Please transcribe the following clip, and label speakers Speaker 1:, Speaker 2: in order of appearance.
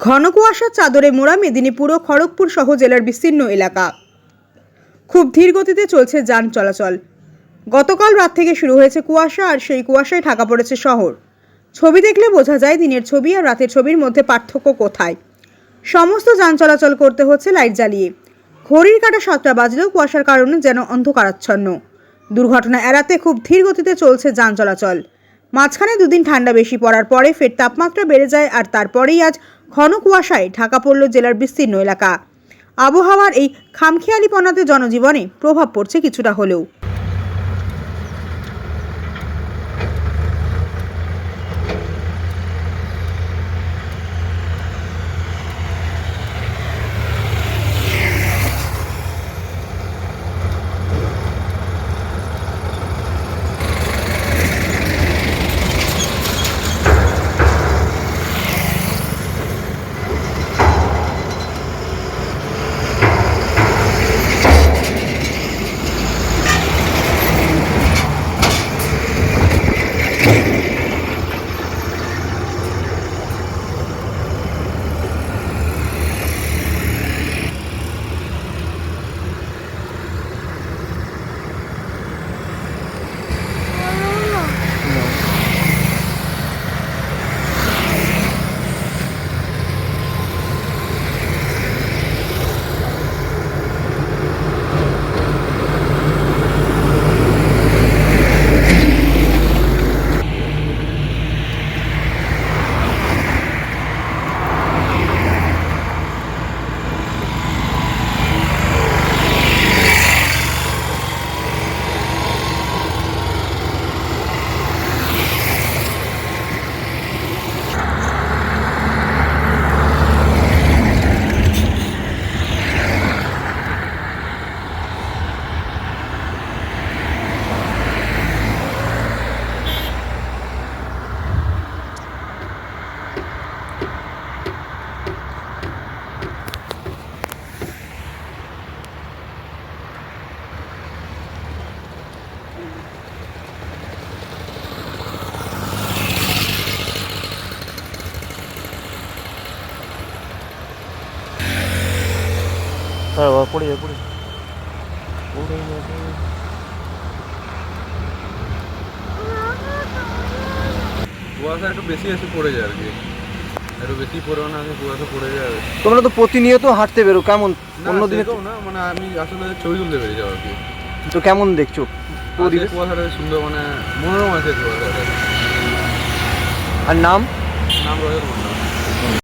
Speaker 1: ঘন কুয়াশার চাদরে মোড়া মেদিনীপুর ও খড়গপুর সহ জেলার বিস্তীর্ণ এলাকা। খুব ধীর গতিতে চলছে যান চলাচল। গতকাল রাত থেকে শুরু হয়েছে কুয়াশা আর সেই কুয়াশায় ঢাকা পড়েছে শহর। ছবি দেখলে বোঝা যায় দিনের ছবি আর রাতের ছবির মধ্যে পার্থক্য কোথায়। সমস্ত যান চলাচল করতে হচ্ছে লাইট জ্বালিয়ে। ঘড়ির কাটা সাতটা বাজলেও কুয়াশার কারণে যেন অন্ধকারাচ্ছন্ন। দুর্ঘটনা এড়াতে খুব ধীর গতিতে চলছে যান চলাচল। মাঝখানে দুদিন ঠান্ডা বেশি পড়ার পরে ফের তাপমাত্রা বেড়ে যায় আর তারপরেই আজ ঘন কুয়াশায় ঢাকা পড়ল জেলার বিস্তীর্ণ এলাকা। আবহাওয়ার এই খামখেয়ালিপনাতে জনজীবনে প্রভাব পড়ছে কিছুটা হলেও।
Speaker 2: হ্যাঁ বাবা পড়ে যায় পড়ে। পড়ে যাবে
Speaker 3: কুয়াশা একটু বেশি এসে পড়ে যায় আর কি। একটু বেশি পরিমাণে আছে কুয়াশা পড়ে যায়
Speaker 2: তোমরা তো প্রতিনিয়ত হাঁটতে বেরো কেমন? অন্য দিনে
Speaker 3: না মানে আমি আসলে ছবি তুলতে পেরে যাব আর কি।
Speaker 2: তো কেমন দেখছ পরিবেশ?
Speaker 3: কুয়াশাটা সুন্দর মানে মনোরম আছে কুয়াশাটা।
Speaker 2: আর নাম?
Speaker 3: নাম রয়েল মন্ডল